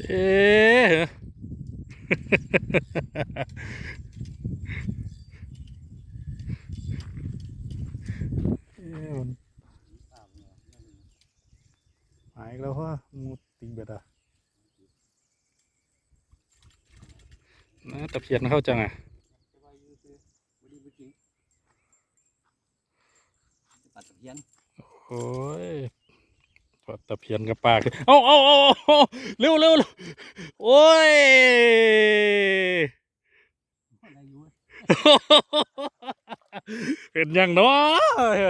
เอ๊ะเอ๊ะมันหายอีกแล้วว่ามูติงเบ็ดอะนะตะเพียนเข้าจังอะปัดตะเพียนโอ้ยปลา ตะเพียนกับปลาคือเอาเอาเอาเอาเร็วเร็วเร็วโอ้ยอะไรอยู่เห็นยังเนาะ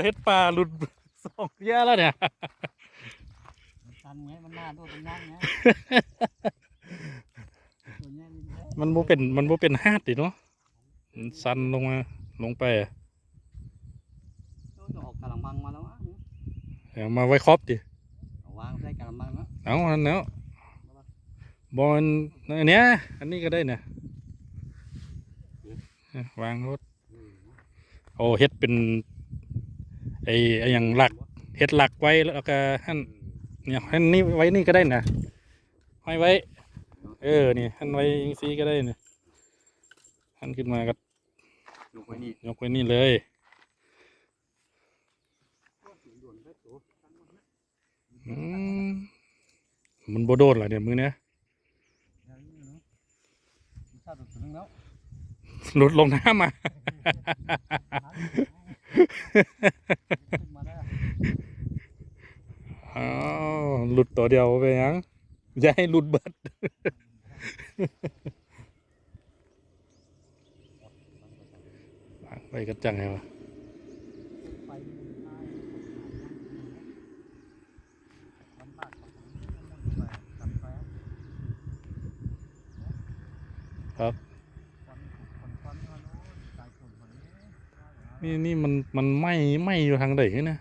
เฮ็ดปลาหลุดสองเยอะแล้วเนี่ยมันชันไงมันหน้าตัวเป็นย่างไงตัวเนี้ยนี่แหละมันบ่เป็นมันบ่เป็นฮาดดิเนาะมันสั่นลงมาลงไปอะตัวจะออกกะละมังมาแล้วอะเอามาไว้ครอบดิเอา วางใส่กะละมังแล้วเอาอันแล้วบอลอันเนี้ยอันนี้ก็ได้เนี่ยวางรถโอ้เฮ็ดเป็นไอ้ไอ้อย่างหลักเฮ็ดหลักไว้แล้วก็หั่นเนี่ยหั่นนี่ไว้นี่ก็ได้นะห้อยไว้ เออนี่หั่นไว้ยิงซีก็ได้เนี่ยหั่นขึ้นมาก็ยกไว้นี่ยกไว้นี่เลย มมันโบโดนเหรอเนี่ยมือเนี้ยชาติถึงแล้วหลุดลงน้ำมาขึ้นมาได้อ้าวหลุดตัวเดียวไปยังอย่าให้หลุดเบิดไปกันจังไงวะ ไฟมันได้ลำบากตัดไฟ ครับควันควันควันมาโน้นสายฝนคนนี้นี่นี่มันมันไหม้ไหม้อยู่ทางไหนเนี่ย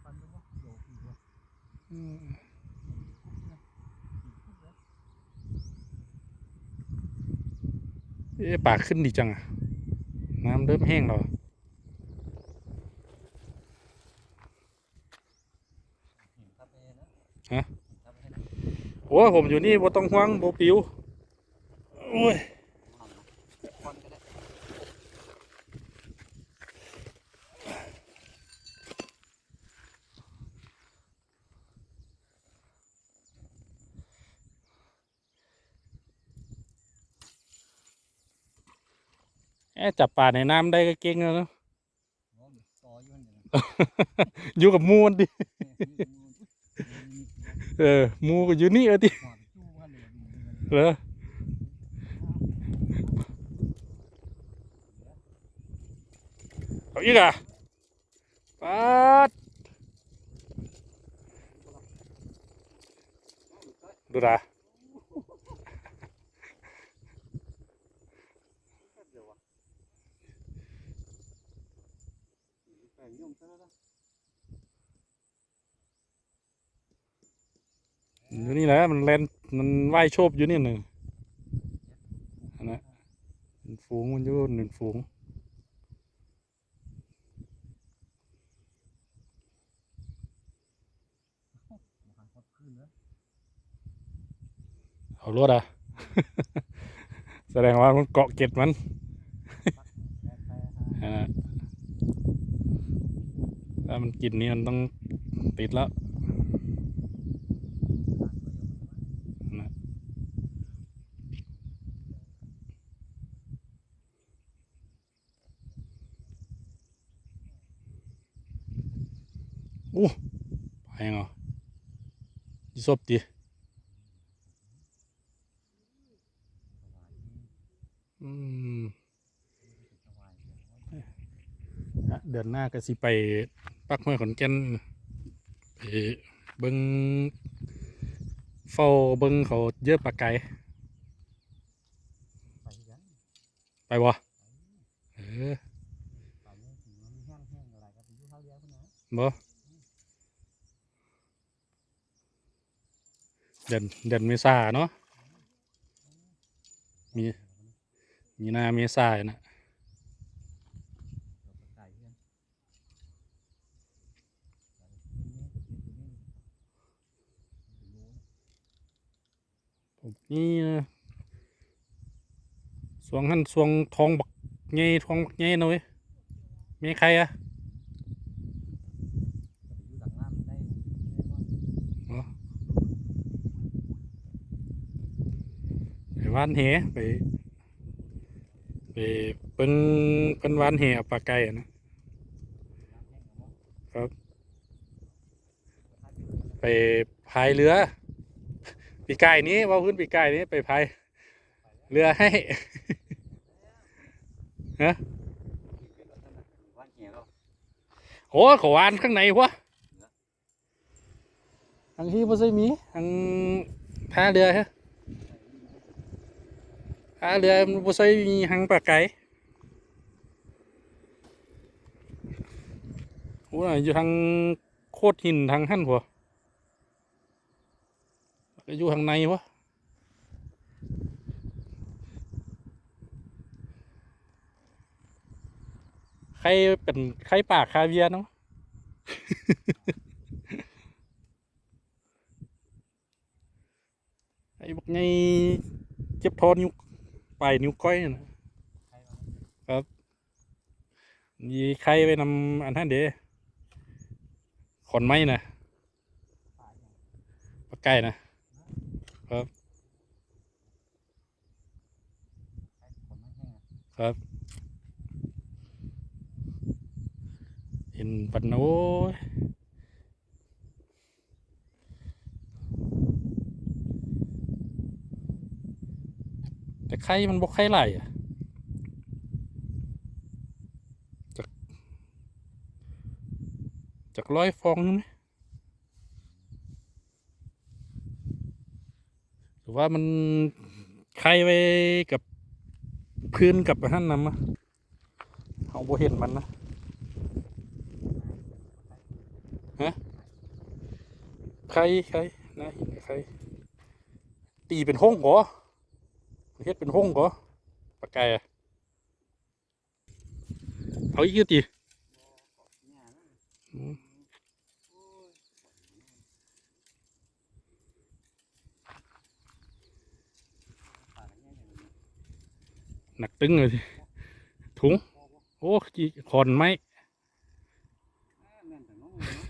ควันรู้ว่าโยกอยู่ว่าอืมเอ๊ะปากขึ้นดีจังอะน้ำเริ่มแห้งแล้วอะ ครับเองนะ ฮะ ครับเองนะ โอ้ยผมอยู่นี่บ่ต้องห่วงบ่ปิวโอ้ยควันก็ได้แอะจับปลาในน้ำได้ก็เก่งแล้วเนาะโอ้ยต่ออยู่นั่นเองอยู่กับหมูมันดิ เออหมูก็อยู่นี่เออติเหรอเอาอีกอะปัดดูดา อยู่นี่แหละมันแลนมันว่ายโชบอยู่นี่หนึ่งอันนะเป็นฝูงมันอยู่หนึ่งฝูงเอารวดอะ แสดงว่ามันเกาะเก็ดมันอันนะถ้ามันกินนี่มันต้องติดแล้ว อู้ไปยังอะยี่สบดีอืมเดือนหน้าก็สิไปปักห้วยขอนแก่นไปเบิงเฝ้าเบิงเขาเยอะปลาไก่ไปกันไปบ่เออไปเนี่ยถึงมันแห้งแห้งอะไรก็ไปยุ่งเท่าเดียวกันนะบ่ เดืนเดืนเมษาเนาะมีมีนาเมษานะผมนี่นะสวงหันสวงทองบักเงยทองบักเงหน่อยมีใครอะ วานเหไปไปเป็นเป็นวานเหเอาปลาไก่อะนะครับ ไปพายเรือปีกายนี้ว่าพื้นปีกายนี้ไปพายเรือให้วันเหี้ยก็โอ้ขอวานข้างในวะทางที่บ่ใช่มีทางท่าเรือฮะ ท่าเรือมันบ่ใช่มีทางปลาไก่โอ้ยอยู่ทางโคตรหินทางหั่นหัวอยู่ทางในวะใครเป็นใครปากคาเวียร์เนาะไอ้บอกไงเจ็บทอนิ้ว ปลายนิ้วก้อยนะครมามีใครไปนำอันท่านเด้ขอนไม้นะป่าอย่างปลาไก่นะครคนไม่แห้งอะเห็นปันโอ้ย แต่ไข่มันบกไข่ไหลอะจากจากร้อยฟองใช่ไหมหรือว่ามันไข่ไปกับพื้นกับอันนั่นนำมะเอาโบเห็นมันนะฮะใครใครนะหินใครตีเป็นห้องเหรอ เฮ็ดเป็นห้องเหรอปากไก่อะเอาอีกทีเนี่ยนะอืมโอ้ยป่ากันแน่เลยหนักตึงเลยทีถุง โอ้จีขอนไม้แม่นแต่น้องเนาะ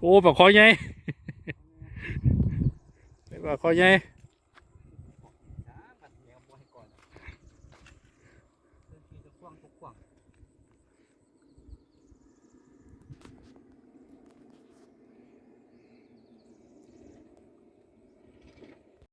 โอ้ปากคอใหญ่ปา ก็คอใหญ่